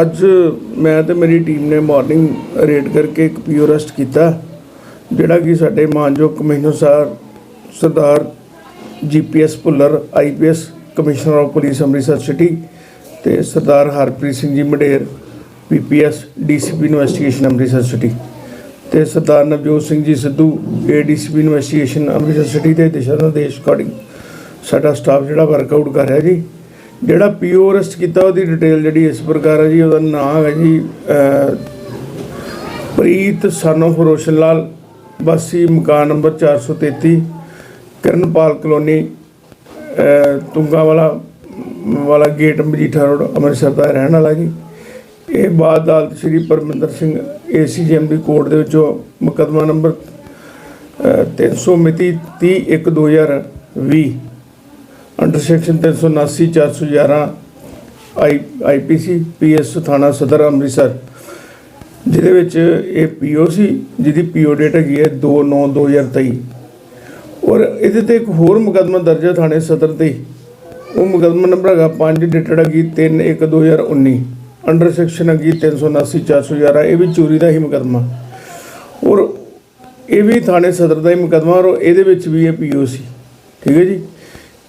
ਅੱਜ ਮੈਂ ਤੇ ਮੇਰੀ ਟੀਮ ਨੇ ਮਾਰਨਿੰਗ ਰੇਡ ਕਰਕੇ ਇੱਕ ਪੀਓ ਅਰੈਸਟ ਕੀਤਾ, ਜਿਹੜਾ ਕਿ ਸਾਡੇ ਮਾਨਯੋਗ commissioner Sahib Sardar GPS Bhullar IPS commissioner of police Amritsar city ਤੇ Sardar Harpreet Singh ji Mader PPS DCP investigation Amritsar city ਤੇ Sardar Navjot Singh ji Sidhu ADCP investigation Amritsar city ਦੇ ਦਿਸ਼ਾ ਨਿਰਦੇਸ਼ ਅਕੋਰਡਿੰਗ ਸਾਡਾ staff ਜਿਹੜਾ workout ਕਰ ਰਿਹਾ ਜੀ ਜਿਹੜਾ ਪੀਓ ਅਰੈਸਟ ਕੀਤਾ ਉਹਦੀ ਡਿਟੇਲ ਜਿਹੜੀ ਇਸ ਪ੍ਰਕਾਰ ਹੈ ਜੀ ਉਹਦਾ ਨਾਮ ਹੈ ਜੀ ਪ੍ਰੀਤ ਸਾਨੂੰ ਰੋਸ਼ਨ ਲਾਲ ਵਾਸੀ ਮਕਾਨ ਨੰਬਰ 433 ਕਿਰਨਪਾਲ ਕਲੋਨੀ ਅਹ, ਤੁੰਗਾ ਵਾਲਾ ਵਾਲਾ ਗੇਟ ਮਜੀਠਾ ਰੋਡ ਅੰਮ੍ਰਿਤਸਰ ਦਾ ਰਹਿਣ ਵਾਲਾ ਜੀ। ਇਹ ਬਾਅਦ ਅਦਾਲਤ ਸ਼੍ਰੀ ਪਰਮਿੰਦਰ ਸਿੰਘ ਏਸੀਜੀਐਮ ਦੀ ਕੋਰਟ ਦੇ ਵਿੱਚੋਂ ਮੁਕੱਦਮਾ ਨੰਬਰ ਅਹ, 300 ਮਿਤੀ 30 1 2020 under section 379 411 I IPC PS ਥਾਣਾ ਸਦਰ ਅੰਮ੍ਰਿਤਸਰ ਜਿਹਦੇ ਵਿੱਚ ਇਹ ਪੀਓ ਸੀ ਜਿਹਦੀ ਪੀਓ ਡੇਟ ਹੈਗੀ ਹੈ 2/9/2023 ਔਰ ਇਹਦੇ ਤੇ ਇੱਕ ਹੋਰ ਮੁਕੱਦਮਾ ਦਰਜ ਹੈ ਥਾਣੇ ਸਦਰ ਤੇ। ਉਹ ਮੁਕੱਦਮਾ ਨੰਬਰ ਹੈਗਾ 5 ਡੇਟਡ ਹੈਗੀ 3/1/2019 ਅੰਡਰ ਸੈਕਸ਼ਨ ਹੈਗੀ 379 411 ਇਹ ਵੀ ਚੋਰੀ ਦਾ ਹੀ ਮੁਕੱਦਮਾ। ਔਰ ਇਹ ਵੀ ਥਾਣੇ ਸਦਰ ਦਾ ਹੀ ਮੁਕੱਦਮਾ ਔਰ ਇਹਦੇ ਵਿੱਚ ਵੀ ਇਹ ਪੀਓ ਸੀ ਠੀਕ ਹੈ ਜੀ?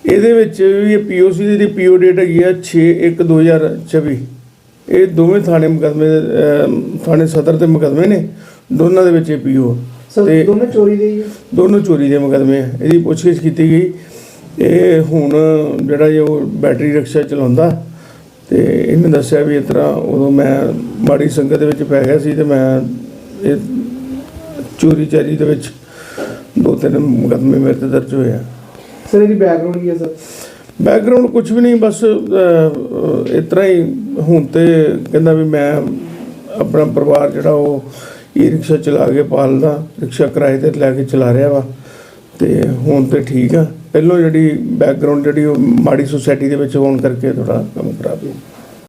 ਇਹਦੇ ਵਿੱਚ ਵੀ ਇਹ ਪੀਓ ਸੀ ਦੀ ਪੀਓ ਡੇਟ ਹੈਗੀ ਆ 6/1/2024 ਇਹ ਦੋਵੇਂ ਥਾਣੇ ਮੁਕੱਦਮੇ ਥਾਣੇ ਸਦਰ ਦੇ ਮੁਕੱਦਮੇ ਨੇ। ਦੋਨਾਂ ਦੇ ਵਿੱਚ ਇਹ ਪੀਓ ਤੇ ਦੋਨੇ ਚੋਰੀ ਦੇ ਹੀ ਦੋਨੋਂ ਚੋਰੀ ਦੇ ਮੁਕੱਦਮੇ ਆ। ਇਹਦੀ ਪੁੱਛਗਿੱਛ ਕੀਤੀ ਗਈ। ਇਹ ਹੁਣ ਜਿਹੜਾ ਇਹ ਬੈਟਰੀ ਰਿਕਸ਼ਾ ਚਲਾਉਂਦਾ ਤੇ ਇਹਨੇ ਦੱਸਿਆ ਵੀ ਇਸ ਤਰ੍ਹਾਂ ਉਦੋਂ ਮੈਂ ਮਾੜੀ ਸੰਗਤ ਦੇ ਵਿੱਚ ਪੈ ਗਿਆ ਸੀ ਤੇ ਮੈਂ ਇਹ ਚੋਰੀ ਚਾਰੀ ਦੇ ਵਿੱਚ ਦੋ ਤਿੰਨ ਮੁਕੱਦਮੇ ਮੇਰੇ ਤੇ ਦਰਜ ਹੋਏ ਆ। ਸਰ ਇਹਦੀ ਬੈਕਗ੍ਰਾਉਂਡ ਕੀ ਹੈ ਸਰ? ਬੈਕਗ੍ਰਾਉਂਡ ਕੁਝ ਵੀ ਨਹੀਂ ਬਸ ਇਸ ਤਰ੍ਹਾਂ ਹੀ ਹੁਣ ਤੇ ਕਹਿੰਦਾ ਵੀ ਮੈਂ ਆਪਣਾ ਪਰਿਵਾਰ ਜਿਹੜਾ ਉਹ ਈ ਰਿਕਸ਼ਾ ਚਲਾ ਕੇ ਪਾਲਦਾ ਰਿਕਸ਼ਾ ਕਿਰਾਏ ਤੇ ਲੈ ਕੇ ਚਲਾ ਰਿਹਾ ਵਾ ਤੇ ਹੁਣ ਤੇ ਠੀਕ ਆ। ਪਹਿਲੋਂ ਜਿਹੜੀ ਬੈਕਗ੍ਰਾਉਂਡ ਜਿਹੜੀ ਉਹ ਮਾੜੀ ਸੁਸਾਇਟੀ ਦੇ ਵਿੱਚ ਹੋਣ ਕਰਕੇ ਥੋੜਾ ਕੰਮ ਖਰਾਬ ਹੈ